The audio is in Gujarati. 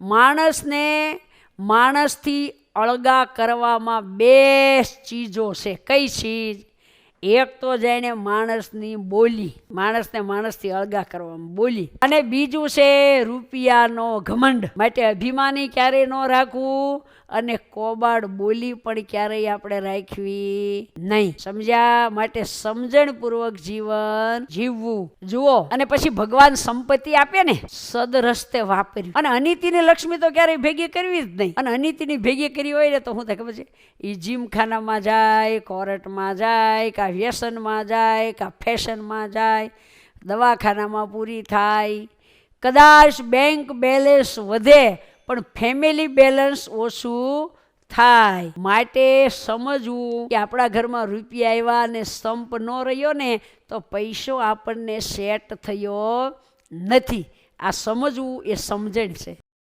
માણસને માણસથી અળગા કરવામાં બે ચીજો છે. કઈ ચીજ? એક તો જાણે માણસની બોલી, માણસને માણસથી અળગા કરવામાં બોલી. અને બીજું છે રૂપિયાનો ઘમંડ. માટે અભિમાની ક્યારેય ન રાખવું અને કોબાડ બોલી પણ ક્યારેય આપણે રાખવી નહીં. સમજ્યા? માટે સમજણપૂર્વક જીવન જીવવું. જુઓ, અને પછી ભગવાન સંપત્તિ આપે ને, સદરસ્તે વાપરી અને અનિતિની લક્ષ્મી તો ક્યારેય ભેગી કરવી જ નહીં. અને અનિતિની ભેગી કરી હોય ને તો હું થાય ખબર છે? એ જીમખાનામાં જાય, કોર્ટમાં જાય કાં વ્યસનમાં જાય, કાં ફેશનમાં જાય, દવાખાનામાં પૂરી થાય. કદાચ બેંક બેલેન્સ વધે, પણ ફેમિલી બેલેન્સ ઓછું થાય. માટે સમજવું કે આપણા ઘરમાં રૂપિયા આવ્યા અને સ્તંપ ન રહ્યો ને, તો પૈસો આપણને સેટ થયો નથી. આ સમજવું એ સમજણ છે.